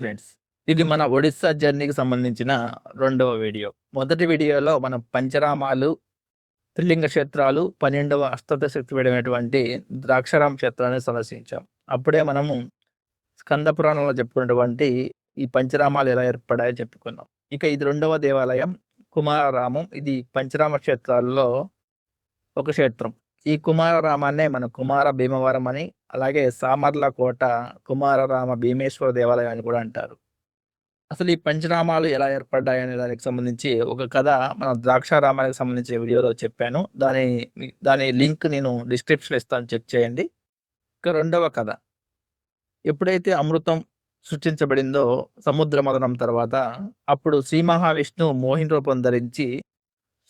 Friends ఇది మన ఒడిస్సా జర్నీకి సంబంధించిన రెండవ వీడియో. మొదటి వీడియోలో మనం పంచరామాలు త్రిలింగ క్షేత్రాలు పన్నెండవ అష్టత శక్తి పడినటువంటి ద్రాక్షారామ క్షేత్రాన్ని సందర్శించాం. అప్పుడే మనము స్కంద పురాణంలో చెప్పుకున్నటువంటి ఈ పంచరామాలు ఎలా ఏర్పడాయో చెప్పుకున్నాం. ఇక ఇది రెండవ దేవాలయం కుమారరామం. ఇది పంచరామ క్షేత్రాల్లో ఒక క్షేత్రం. ఈ కుమారరామాన్నే మన కుమార భీమవరం అని అలాగే సామర్ల కోట కుమారరామ భీమేశ్వర దేవాలయం అని కూడా అంటారు. అసలు ఈ పంచనామాలు ఎలా ఏర్పడ్డాయి అనే దానికి సంబంధించి ఒక కథ మన ద్రాక్షారామానికి సంబంధించిన వీడియోలో చెప్పాను. దాని దాని లింక్ నేను డిస్క్రిప్షన్ ఇస్తాను చెక్ చేయండి. ఇక రెండవ కథ. ఎప్పుడైతే అమృతం సృష్టించబడిందో సముద్ర మదనం తర్వాత అప్పుడు శ్రీ మహావిష్ణు మోహిన్ రూపం ధరించి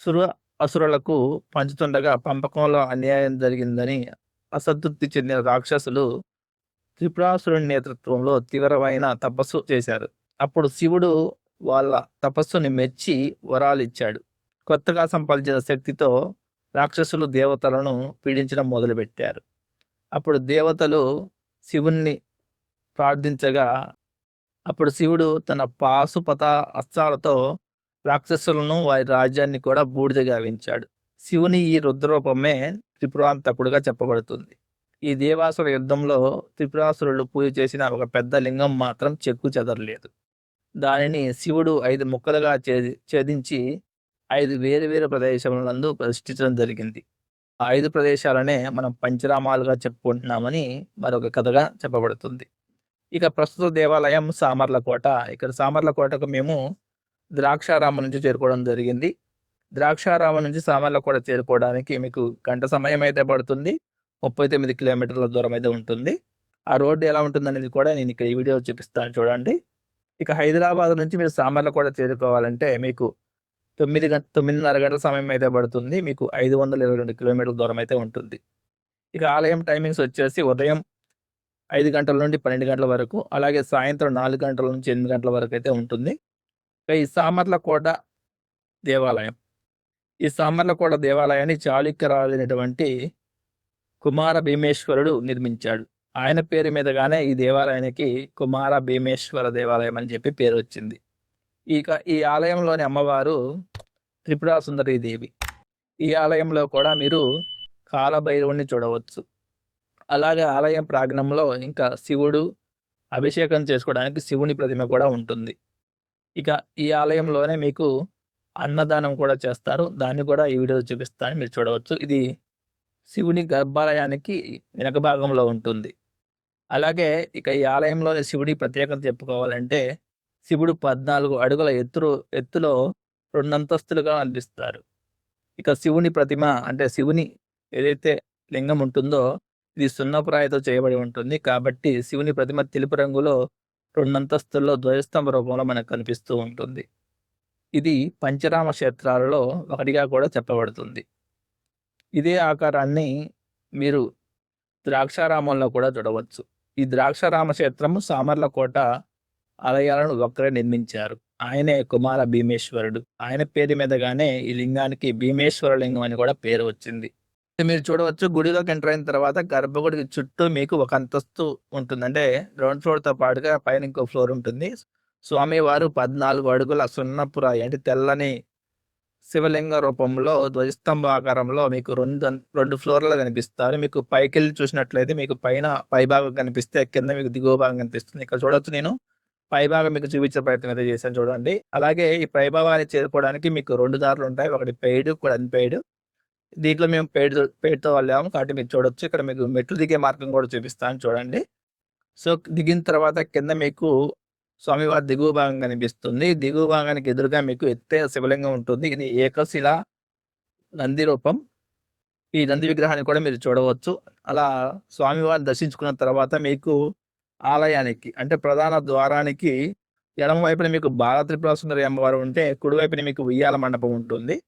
సుర అసురులకు పంచుతుండగా పంపకంలో అన్యాయం జరిగిందని అసంతృప్తి చెందిన రాక్షసులు త్రిపురాసురుని నేతృత్వంలో తీవ్రమైన తపస్సు చేశారు. అప్పుడు శివుడు వాళ్ళ తపస్సుని మెచ్చి వరాలు ఇచ్చాడు కొత్తగా సంపాదించిన శక్తితో రాక్షసులు దేవతలను పీడించడం మొదలుపెట్టారు. అప్పుడు దేవతలు శివుణ్ణి ప్రార్థించగా అప్పుడు శివుడు తన పాశుపత అస్త్రాలతో రాక్షసులను వారి రాజ్యాన్ని కూడా బూడిద గావించాడు శివుని ఈ రుద్రరూపమే త్రిపురాంతకుడుగా చెప్పబడుతుంది. ఈ దేవాసుర యుద్ధంలో త్రిపురాసురులు పూజ చేసిన ఒక పెద్ద లింగం మాత్రం చెక్కు చెదరలేదు. దానిని శివుడు ఐదు ముక్కలుగా ఛేదించి ఐదు వేరు వేరు ప్రదేశములందు ప్రతిష్ఠించడం జరిగింది. ఆ ఐదు ప్రదేశాలనే మనం పంచరామాలుగా చెప్పుకుంటున్నామని మరొక కథగా చెప్పబడుతుంది. ఇక ప్రస్తుత దేవాలయం సామర్లకోట. ఇక్కడ సామర్లకోటకు మేము ద్రాక్షారామం నుంచి చేరుకోవడం జరిగింది. ద్రాక్షారామం నుంచి సామర్లకోట చేరుకోవడానికి మీకు గంట సమయం అయితే పడుతుంది. ముప్పై తొమ్మిది కిలోమీటర్ల దూరం అయితే ఉంటుంది. ఆ రోడ్డు ఎలా ఉంటుందనేది కూడా నేను ఇక్కడ ఈ వీడియో చూపిస్తాను చూడండి. ఇక హైదరాబాద్ నుంచి మీరు సామర్లకోట చేరుకోవాలంటే మీకు తొమ్మిది గంట తొమ్మిదిన్నర గంటల సమయం అయితే పడుతుంది. మీకు ఐదు వందల ఇరవై రెండు కిలోమీటర్ల దూరం అయితే ఉంటుంది. ఇక ఆలయం టైమింగ్స్ వచ్చేసి ఉదయం ఐదు గంటల నుండి పన్నెండు గంటల వరకు అలాగే సాయంత్రం నాలుగు గంటల నుంచి ఎనిమిది గంటల వరకు అయితే ఉంటుంది. ఇక ఈ సామర్లకోట దేవాలయం. ఈ సామర్లకోట దేవాలయాన్ని చాళుక్యరాజైనటువంటి కుమార భీమేశ్వరుడు నిర్మించాడు. ఆయన పేరు మీదగానే ఈ దేవాలయానికి కుమార భీమేశ్వర దేవాలయం అని చెప్పి పేరు వచ్చింది. ఇక ఈ ఆలయంలోని అమ్మవారు త్రిపురా దేవి. ఈ ఆలయంలో కూడా మీరు కాలభైరవుని చూడవచ్చు. అలాగే ఆలయం ప్రాంగణంలో ఇంకా శివుడు అభిషేకం చేసుకోవడానికి శివుని ప్రతిమ కూడా ఉంటుంది. ఇక ఈ ఆలయంలోనే మీకు అన్నదానం కూడా చేస్తారు. దాన్ని కూడా ఈ వీడియో చూపిస్తాను. మీరు చూడవచ్చు. ఇది శివుని గర్భాలయానికి వెనక భాగంలో ఉంటుంది. అలాగే ఇక ఈ ఆలయంలో శివుడి ప్రత్యేకత చెప్పుకోవాలంటే శివుడు పద్నాలుగు అడుగుల ఎత్తు ఎత్తులో రెండంతస్తులుగా అందిస్తారు. ఇక శివుని ప్రతిమ అంటే శివుని ఏదైతే లింగం ఉంటుందో ఇది సున్నపురాయితో చేయబడి ఉంటుంది. కాబట్టి శివుని ప్రతిమ తెలుపు రంగులో రెండంతస్తుల్లో ధ్వజస్తంభ రూపంలో మనకు కనిపిస్తూ ఉంటుంది. ఇది పంచరామ క్షేత్రాలలో ఒకటిగా కూడా చెప్పబడుతుంది. ఇదే ఆకారాన్ని మీరు ద్రాక్షారామంలో కూడా చూడవచ్చు. ఈ ద్రాక్షారామ క్షేత్రము సామర్లకోట ఆలయాలను ఒక్కరే నిర్మించారు. ఆయనే కుమార భీమేశ్వరుడు. ఆయన పేరు మీదగానే ఈ లింగానికి భీమేశ్వర లింగం అని కూడా పేరు వచ్చింది. మీరు చూడవచ్చు గుడిలోకి ఎంటర్ అయిన తర్వాత గర్భగుడికి చుట్టూ మీకు ఒక అంతస్తు ఉంటుంది అంటే గ్రౌండ్ ఫ్లోర్తో పాటుగా పైన ఇంకో ఫ్లోర్ ఉంటుంది. స్వామివారు పద్నాలుగు అడుగుల సున్నపురాయి అంటే తెల్లని శివలింగ రూపంలో ధ్వజస్తంభ ఆకారంలో మీకు రెండు రెండు ఫ్లోర్లు కనిపిస్తారు. మీకు పైకి వెళ్ళి చూసినట్లయితే మీకు పైన పైభాగం కనిపిస్తే కింద మీకు దిగువ భాగం కనిపిస్తుంది. ఇక్కడ చూడొచ్చు నేను. పైభాగం మీకు చూపించే ప్రయత్నం అయితే చేశాను చూడండి. అలాగే ఈ పైభాగాన్ని చేరుకోవడానికి మీకు రెండు దారులు ఉంటాయి. ఒకటి పెయిడ్ కూడా అన్పెయిడ్ దీంట్లో మేము పెయిడ్ పెయిడ్తో వెళ్ళాము కాబట్టి మీరు చూడొచ్చు. ఇక్కడ మీకు మెట్లు దిగే మార్గం కూడా చూపిస్తాను చూడండి. సో దిగిన తర్వాత కింద మీకు స్వామివారి దిగువ భాగం కనిపిస్తుంది. దిగువ భాగానికి ఎదురుగా మీకు ఎత్తే శివలింగం ఉంటుంది. ఇది ఏకశిల నంది రూపం. ఈ నంది విగ్రహాన్ని కూడా మీరు చూడవచ్చు. అలా స్వామివారిని దర్శించుకున్న తర్వాత మీకు ఆలయానికి అంటే ప్రధాన ద్వారానికి ఎడమ వైపున మీకు బాల సుందరి అమ్మవారు ఉంటే కుడివైపున మీకు ఉయ్యాల మండపం ఉంటుంది.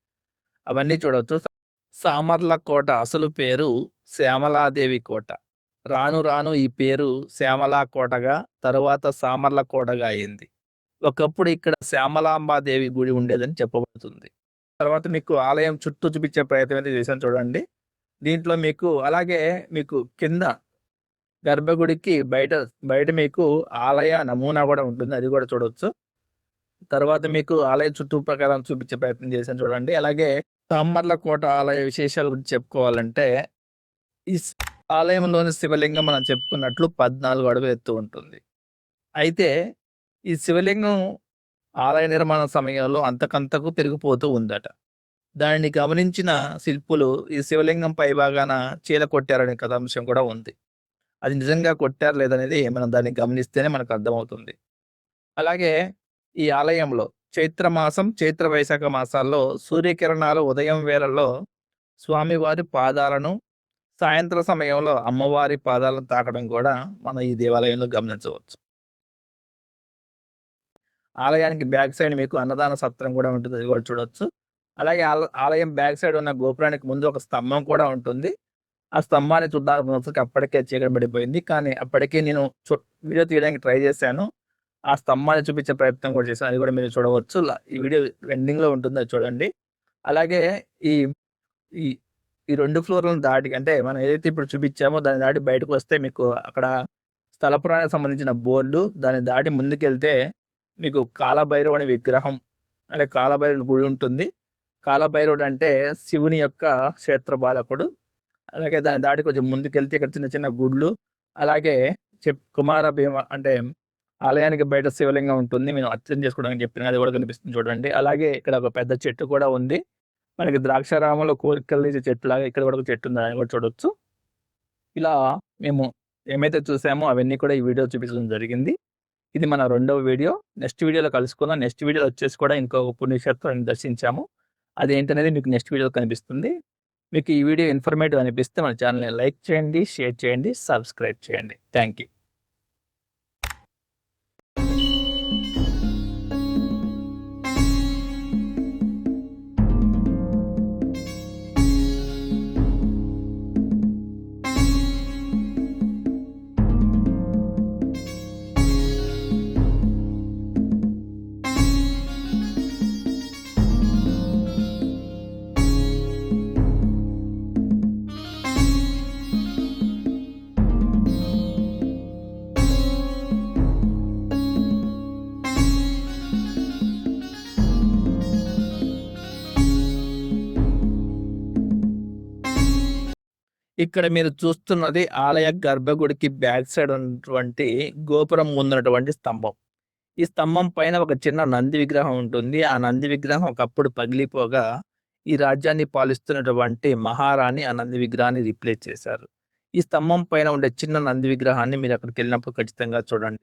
అవన్నీ చూడవచ్చు. సామర్ల కోట అసలు పేరు శ్యామలాదేవి కోట. రాను రాను ఈ పేరు శ్యామలా కోటగా తరువాత సామర్ల కోటగా అయింది. ఒకప్పుడు ఇక్కడ శ్యామలాంబాదేవి గుడి ఉండేదని చెప్పబడుతుంది. తర్వాత మీకు ఆలయం చుట్టూ చూపించే ప్రయత్నం అయితే చేశాను చూడండి. దీంట్లో మీకు అలాగే మీకు కింద గర్భగుడికి బయట బయట మీకు ఆలయ నమూనా కూడా ఉంటుంది అది కూడా చూడవచ్చు తర్వాత మీకు ఆలయ చుట్టూ ప్రకారం చూపించే ప్రయత్నం చేశాను చూడండి. అలాగే సామర్ల కోట ఆలయ విశేషాల గురించి చెప్పుకోవాలంటే ఈ ఆలయంలోని శివలింగం మనం చెప్పుకున్నట్లు పద్నాలుగు అడుగులు ఎత్తు ఉంటుంది. అయితే ఈ శివలింగం ఆలయ నిర్మాణ సమయంలో అంతకంతకు పెరిగిపోతూ ఉందట. దానిని గమనించిన శిల్పులు ఈ శివలింగం పై భాగాన చీల కొట్టారనే కథాంశం కూడా ఉంది. అది నిజంగా కొట్టారు లేదనేది మనం దాన్ని గమనిస్తేనే మనకు అర్థమవుతుంది. అలాగే ఈ ఆలయంలో చైత్ర మాసం చైత్ర వైశాఖ మాసాల్లో సూర్యకిరణాలు ఉదయం వేళల్లో స్వామివారి పాదాలను సాయంత్రం సమయంలో అమ్మవారి పాదాలను తాకడం కూడా మనం ఈ దేవాలయంలో గమనించవచ్చు. ఆలయానికి బ్యాక్ సైడ్ మీకు అన్నదాన సత్రం కూడా ఉంటుంది అది కూడా చూడొచ్చు. అలాగే ఆల- ఆలయం బ్యాక్ సైడ్ ఉన్న గోపురానికి ముందు ఒక స్తంభం కూడా ఉంటుంది. ఆ స్తంభాన్ని చూద్దానికి అప్పటికే చీకటి పడిపోయింది. కానీ అప్పటికే నేను చూ- వీడియో తీయడానికి ట్రై చేశాను. ఆ స్తంభాన్ని చూపించే ప్రయత్నం కూడా చేశాను. అది కూడా మీరు చూడవచ్చు. ఈ వీడియో ఎండింగ్లో ఉంటుంది అది చూడండి. అలాగే ఈ ఈ ఈ రెండు ఫ్లోర్లను దాటి అంటే మనం ఏదైతే ఇప్పుడు చూపించామో దాన్ని దాటి బయటకు వస్తే మీకు అక్కడ స్థల పురాణానికి సంబంధించిన బోర్డు దాన్ని దాటి ముందుకెళ్తే మీకు కాలభైరవుని విగ్రహం అంటే కాలభైరవుని గుడి ఉంటుంది. కాలభైరవుడు అంటే శివుని యొక్క క్షేత్ర బాలకుడు. అలాగే దాని దాటి కొంచెం ముందుకెళ్తే ఇక్కడ చిన్న చిన్న గుడ్లు. అలాగే చెప్ కుమార భీమ అంటే ఆలయానికి బయట శివలింగం ఉంటుంది. మేము అర్చన చేసుకోవడానికి చెప్పిన అది కూడా కనిపిస్తుంది చూడండి. అలాగే ఇక్కడ ఒక పెద్ద చెట్టు కూడా ఉంది. మనకి ద్రాక్షారామంలో కోరికలు తీసే చెట్టు లాగా ఇక్కడ కూడా ఒక చెట్టు ఉంది అని కూడా చూడొచ్చు. ఇలా మేము ఏమైతే చూసామో అవన్నీ కూడా ఈ వీడియో చూపించడం జరిగింది. ఇది మన రెండవ వీడియో. నెక్స్ట్ వీడియోలో కలుసుకుందాం. నెక్స్ట్ వీడియోలో వచ్చేసి కూడా ఇంకో పుణ్యక్షేత్రాన్ని దర్శించాము. అదేంటనేది మీకు నెక్స్ట్ వీడియోలో కనిపిస్తుంది. మీకు ఈ వీడియో ఇన్ఫర్మేటివ్ అనిపిస్తే మన ఛానల్ని లైక్ చేయండి షేర్ చేయండి సబ్స్క్రైబ్ చేయండి. థ్యాంక్ యూ ఇక్కడ మీరు చూస్తున్నది ఆలయ గర్భగుడికి బ్యాక్ సైడ్ ఉన్నటువంటి గోపురం ముందున్నటువంటి స్తంభం. ఈ స్తంభం పైన ఒక చిన్న నంది విగ్రహం ఉంటుంది. ఆ నంది విగ్రహం ఒకప్పుడు పగిలిపోగా ఈ రాజ్యాన్ని పాలిస్తున్నటువంటి మహారాణి ఆ నంది విగ్రహాన్ని రీప్లేస్ చేశారు. ఈ స్తంభం పైన ఉండే చిన్న నంది విగ్రహాన్ని మీరు అక్కడికి వెళ్ళినప్పుడు ఖచ్చితంగా చూడండి.